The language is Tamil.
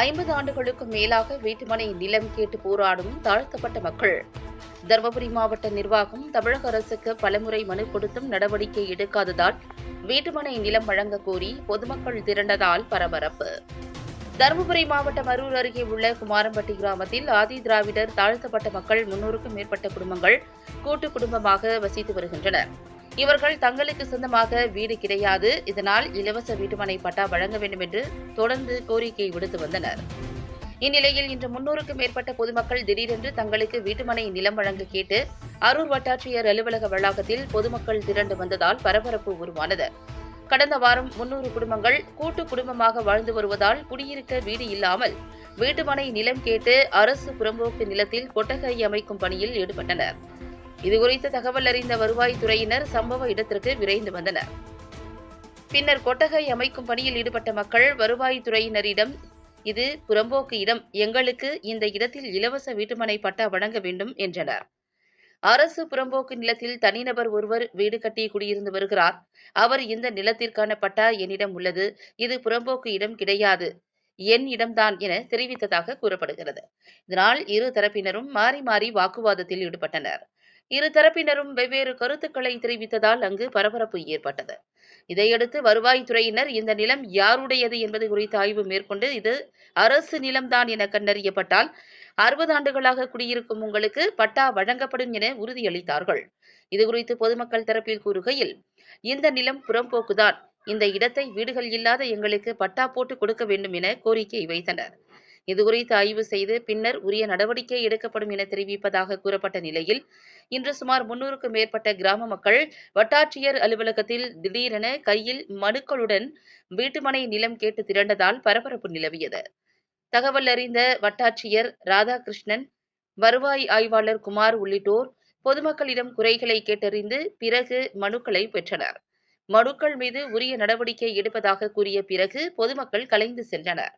ஐம்பது ஆண்டுகளுக்கும் மேலாக வீட்டுமனை நிலம் கேட்டு போராடும் தாழ்த்தப்பட்ட மக்கள். தருமபுரி மாவட்ட நிர்வாகம் தமிழக அரசுக்கு பலமுறை மனு கொடுத்தும் நடவடிக்கை எடுக்காததால் வீட்டுமனை நிலம் வழங்க கோரி பொதுமக்கள் திரண்டதால் பரபரப்பு. தருமபுரி மாவட்டம் அரூர் அருகே உள்ள குமாரம்பட்டி கிராமத்தில் ஆதி திராவிடர் தாழ்த்தப்பட்ட மக்கள் முன்னூறுக்கும் மேற்பட்ட குடும்பங்கள் கூட்டு குடும்பமாக வசித்து வருகின்றனர். இவர்கள் தங்களுக்கு சொந்தமாக வீடு கிடையாது. இதனால் இலவச வீட்டுமனை பட்டா வழங்க வேண்டும் என்று தொடர்ந்து கோரிக்கை விடுத்து வந்தனர். இந்நிலையில் இன்று முன்னூறுக்கும் மேற்பட்ட பொதுமக்கள் திடீரென்று தங்களுக்கு வீட்டுமனை நிலம் வழங்க கேட்டு அரூர் வட்டாட்சியர் அலுவலக வளாகத்தில் பொதுமக்கள் திரண்டு வந்ததால் பரபரப்பு உருவானது. கடந்த வாரம் முன்னூறு குடும்பங்கள் கூட்டு குடும்பமாக வாழ்ந்து வருவதால் குடியிருக்க வீடு இல்லாமல் வீட்டுமனை நிலம் கேட்டு அரசு புறம்போக்கு நிலத்தில் கொட்டகை அமைக்கும் பணியில் ஈடுபட்டனர். இதுகுறித்து தகவல் அறிந்த வருவாய்த்துறையினர் சம்பவ இடத்திற்கு விரைந்து வந்தனர். பின்னர் கொட்டகை அமைக்கும் பணியில் ஈடுபட்ட மக்கள் வருவாய்த்துறையினரிடம் இது புறம்போக்கு இடம். எங்களுக்கு இந்த இடத்தில் இலவச வீட்டுமனை பட்டா வழங்க வேண்டும் என்றனர். அரசு புறம்போக்கு நிலத்தில் தனிநபர் ஒருவர் வீடு கட்டி குடியிருந்து வருகிறார். அவர் இந்த நிலத்திற்கான பட்டா என்னிடம் உள்ளது. இது புறம்போக்கு இடம் கிடையாது. என் இடம்தான் என தெரிவித்ததாக கூறப்படுகிறது. இதனால் இரு தரப்பினரும் மாறி மாறி வாக்குவாதத்தில் ஈடுபட்டனர். இரு தரப்பினரும் வெவ்வேறு கருத்துக்களை தெரிவித்ததால் அங்கு பரபரப்பு ஏற்பட்டது. இதையடுத்து வருவாய்த்துறையினர் இந்த நிலம் யாருடையது என்பது குறித்து ஆய்வு மேற்கொண்டு இது அரசு நிலம்தான் என கண்டறியப்பட்டால் அறுபது ஆண்டுகளாக குடியிருக்கும் உங்களுக்கு பட்டா வழங்கப்படும் என உறுதியளித்தார்கள். இதுகுறித்து பொதுமக்கள் தரப்பில் கூறுகையில் இந்த நிலம் புறம்போக்குதான் இந்த இடத்தை வீடுகள் இல்லாத எங்களுக்கு பட்டா போட்டு கொடுக்க வேண்டும் என கோரிக்கை வைத்தனர். இதுகுறித்து ஆய்வு செய்து பின்னர் உரிய நடவடிக்கை எடுக்கப்படும் என தெரிவிப்பதாக கூறப்பட்ட நிலையில் இன்று சுமார் முன்னூறுக்கும் மேற்பட்ட கிராம மக்கள் வட்டாட்சியர் அலுவலகத்தில் திடீரென கையில் மனுக்களுடன் வீட்டுமனை நிலம் கேட்டு திரண்டதால் பரபரப்பு நிலவியது. தகவல் அறிந்த வட்டாட்சியர் ராதாகிருஷ்ணன் வருவாய் ஆய்வாளர் குமார் உள்ளிட்டோர் பொதுமக்களிடம் குறைகளை கேட்டறிந்து பிறகு மனுக்களை பெற்றனர். மனுக்கள் மீது உரிய நடவடிக்கை எடுப்பதாக கூறிய பிறகு பொதுமக்கள் கலைந்து சென்றனர்.